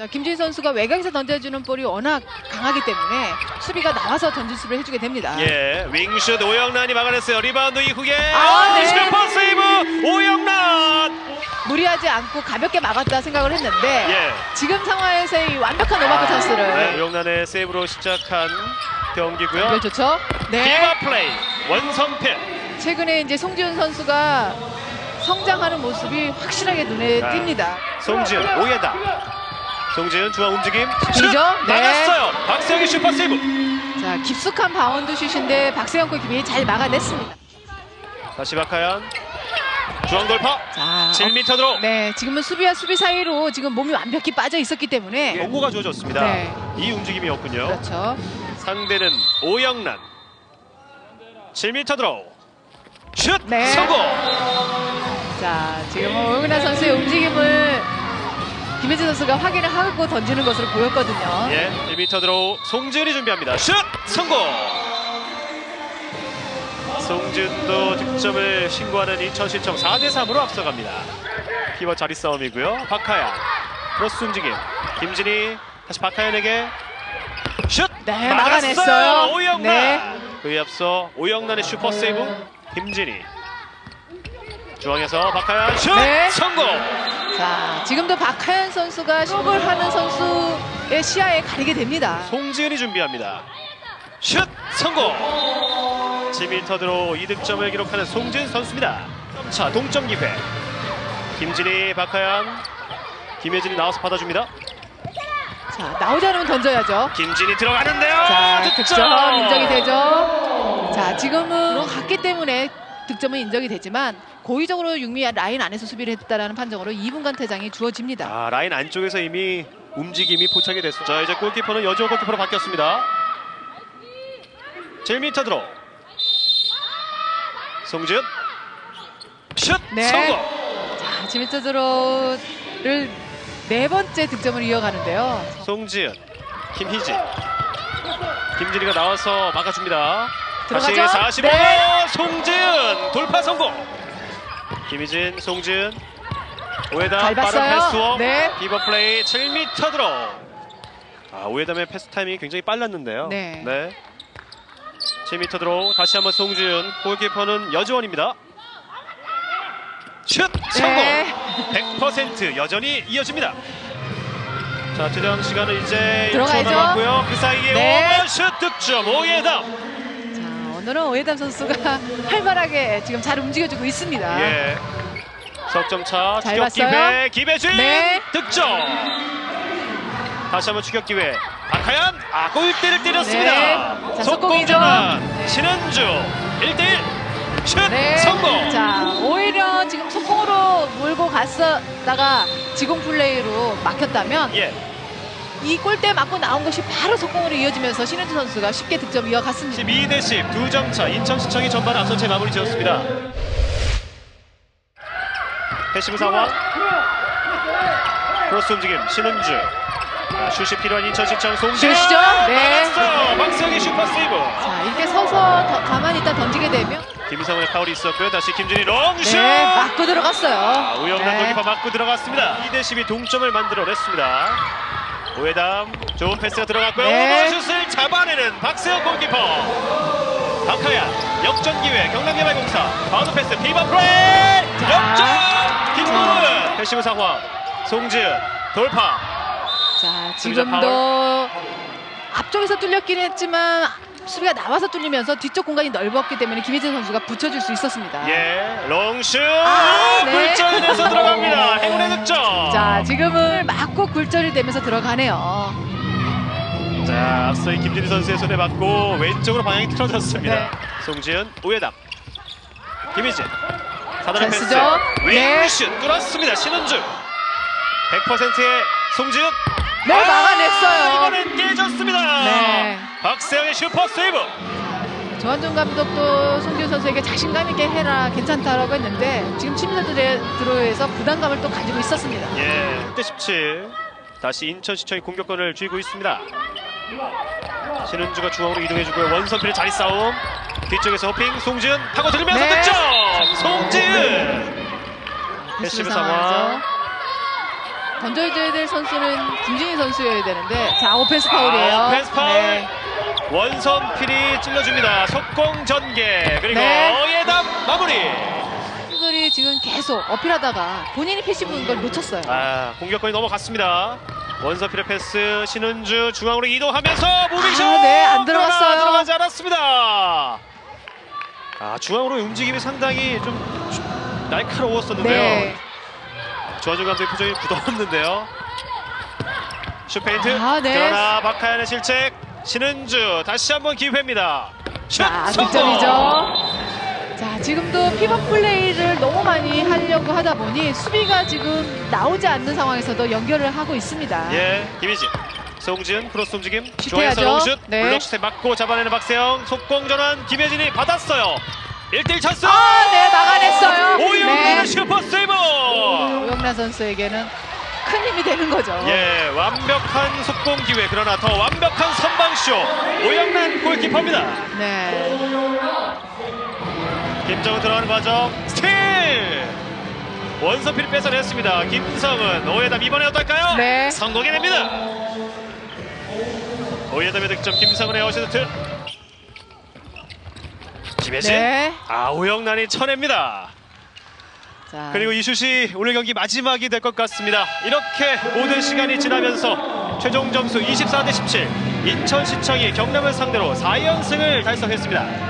자, 김진 선수가 외곽에서 던져주는 볼이 워낙 강하기 때문에 수비가 나와서 던질 수를 해주게 됩니다. 예, 윙슛 오영란이 막아냈어요. 리바운드 이후에 아, 네. 슈퍼 세이브 오영란. 무리하지 않고 가볍게 막았다 생각을 했는데 예. 지금 상황에서 이 완벽한 오마크 찬스를 네, 오영란의 세이브로 시작한 경기고요. 연결 좋죠? 네. 기바 플레이 원선필. 최근에 이제 송지훈 선수가 성장하는 모습이 확실하게 눈에 아. 띕니다. 송지은 오예다. 송지은 중앙 움직임. 슛 이죠? 네. 막았어요. 박세영의 슈퍼 세이브. 자, 깊숙한 바운드 슛인데 박세영 골키퍼이 잘 막아냈습니다. 다시 박하연. 중앙 돌파. 자, 7m 들어. 네, 지금은 수비와 수비 사이로 지금 몸이 완벽히 빠져 있었기 때문에 경고가 주어졌습니다. 네. 이 움직임이었군요. 그렇죠. 상대는 오영란 7m 드로우 슛 네. 성공 자, 지금 오영란 선수의 움직임을 김혜진 선수가 확인을 하고 던지는 것으로 보였거든요. 예 1m 드로우 송지은이 준비합니다. 슛! 성공! 송지은도 득점을 신고하는 인천시청 4대3으로 앞서갑니다. 키워 자리 싸움이고요. 박하연 크로스 움직임. 김진희 다시 박하연에게 슛! 네, 막아냈어요. 오영란! 네. 그에 앞서 오영란의 슈퍼 세이브 김진희. 중앙에서 박하연 슛! 네. 성공 자, 지금도 박하연 선수가 수업을 하는 선수의 시야에 가리게 됩니다. 송지은이 준비합니다. 슛 성공. 10m 드로 2득점을 기록하는 송지은 선수입니다. 자 동점 기회. 김진희, 박하연, 김혜진이 나와서 받아줍니다. 자, 나오지 않으면 던져야죠. 김진희 들어가는데요. 자, 득점. 득점 인정이 되죠. 자, 지금은 들어갔기 때문에 득점은 인정이 되지만 고의적으로 육미 라인 안에서 수비를 했다라는 판정으로 2분간 퇴장이 주어집니다. 아 라인 안쪽에서 이미 움직임이 포착이 됐습니다. 자 이제 골키퍼는 여지호 골키퍼로 바뀌었습니다. 7m 드로. 송지은 슛 네. 성공. 자, 지미터 드로를 네 번째 득점을 이어가는데요. 송지은, 김희진, 김진희가 나와서 막아줍니다. 들어가죠? 다시 45. 네. 송지은 돌파 성공. 김희진, 송지은, 오해담 잘 빠른 봤어요. 패스워. 네. 비버 플레이 7m 들어. 아 오해담의 패스 타이밍이 굉장히 빨랐는데요. 네. 7m 들어 다시 한번 송지은 골키퍼는 여지원입니다. 슛 성공. 네. 100% 여전히 이어집니다. 자, 퇴장 시간은 이제 1초 들어가야죠. 남았고요. 그 사이에 네. 오버슛 득점 오예담. 자, 오늘은 오해담 선수가 활발하게 지금 잘 움직여주고 있습니다. 예. 석점차 잘 추격 봤어요. 기회 김혜진 네. 득점. 다시 한번 추격 기회. 박하연 아 골대를 때렸습니다. 네. 자, 네. 신은주 1대1 슛 네. 성공. 자, 오히려 지금 속공으로 몰고 갔다가 지공 플레이로 막혔다면 예. 이 골대 맞고 나온 것이 바로 속공으로 이어지면서 신현주 선수가 쉽게 득점 이어갔습니다. 12대 10두 점 차 인천시청이 전반 앞선 채 마무리 지었습니다. 패시브 상황 크로스 움직임 신은주 자, 슛이 필요한 인천시청 송지현 슛이죠? 네. 막았어요 박성희 슈퍼 세이브 자, 이렇게 서서 더 가만히 있다 던지게 되면 김성훈의 파울이 있었고요 다시 김준희 롱슛 네, 맞고 들어갔어요. 아, 우영란 네. 골키퍼 맞고 들어갔습니다 2대 12 동점을 만들어냈습니다 오해담 좋은 패스가 들어갔고요. 네. 오버슛을 잡아내는 박세영 골키퍼. 박하야 역전 기회 경남개발공사. 바우드 패스 비바 자. 역전! 김고은 패시브 상황. 송지은 돌파. 자, 수비자 지금도 앞쪽에서 뚫렸긴 했지만 수비가 나와서 뚫리면서 뒤쪽 공간이 넓었기 때문에 김혜진 선수가 붙여줄 수 있었습니다. 예 롱슛 아, 네. 굴절에서 들어갑니다 행운의 득점 자, 지금은 맞고 굴절이 되면서 들어가네요. 자, 앞서 이 김진희 선수의 손에 맞고 왼쪽으로 방향이 틀어졌습니다. 네. 송지은, 오해담, 김희진, 사단의 잘 패스, 쓰죠? 네. 윙슛 뚫었습니다. 신은주, 100%의 송지은, 네, 아, 막아냈어요. 이번엔. 네. 박세영의 슈퍼 세이브. 조한준 감독도 송기훈 선수에게 자신감 있게 해라 괜찮다라고 했는데 지금 침사들의 드로에서 부담감을 또 가지고 있었습니다. 예, 1대 17. 다시 인천시청이 공격권을 쥐고 있습니다. 신은주가 중앙으로 이동해주고요. 원선필의 자리 싸움. 뒤쪽에서 호핑, 송지은 타고 들면서 네. 득점! 아, 네. 송지은! 패시브. 상황. 던져줘야 될 선수는 김진희 선수여야 되는데 자 오펜스 파울이에요. 아, 오펜스 파울. 네. 원선 필이 찔러줍니다. 속공 전개 그리고 네. 오예담 마무리. 선수들이 지금 계속 어필하다가 본인이 패시브인 걸 놓쳤어요. 아 공격권이 넘어갔습니다. 원선필의 패스 신은주 중앙으로 이동하면서 무빙샷. 아, 네, 안 들어갔어요. 그러나 들어가지 않았습니다. 아 중앙으로 움직임이 상당히 좀 날카로웠었는데요. 네. 조한준 감독의 표정이 굳어없는데요. 슈페인트 아, 네. 그러나 박하연의 실책 신은주 다시 한번 기회입니다. 슛 자, 성공! 득점이죠. 자, 지금도 피벗 플레이를 너무 많이 하려고 하다 보니 수비가 지금 나오지 않는 상황에서도 연결을 하고 있습니다. 예, 김희진, 송지은 크로스 움직임. 중앙에서 롱슛, 네. 블록슛에 맞고 잡아내는 박세영, 속공 전환 김혜진이 받았어요. 1대1 찬스. 아, 네, 막아냈어요. 오영란의 네. 슈퍼 세이브. 오영란 선수에게는 큰 힘이 되는 거죠. 예, 완벽한 속공 기회 그러나 더 완벽한 선방쇼 오영란 골키퍼입니다. 네. 김정은 들어가는 과정 스틸 원서필이 뺏어냈습니다. 김성은 오예담 이번에 어떨까요? 네. 성공해냅니다. 오예담의 득점 김성은의 어시스트 김혜진 네. 아 오영란이 쳐냅니다. 자, 그리고 이 슛이 오늘 경기 마지막이 될 것 같습니다. 이렇게 모든 시간이 지나면서 최종 점수 24 대 17 인천시청이 경남을 상대로 4연승을 달성했습니다.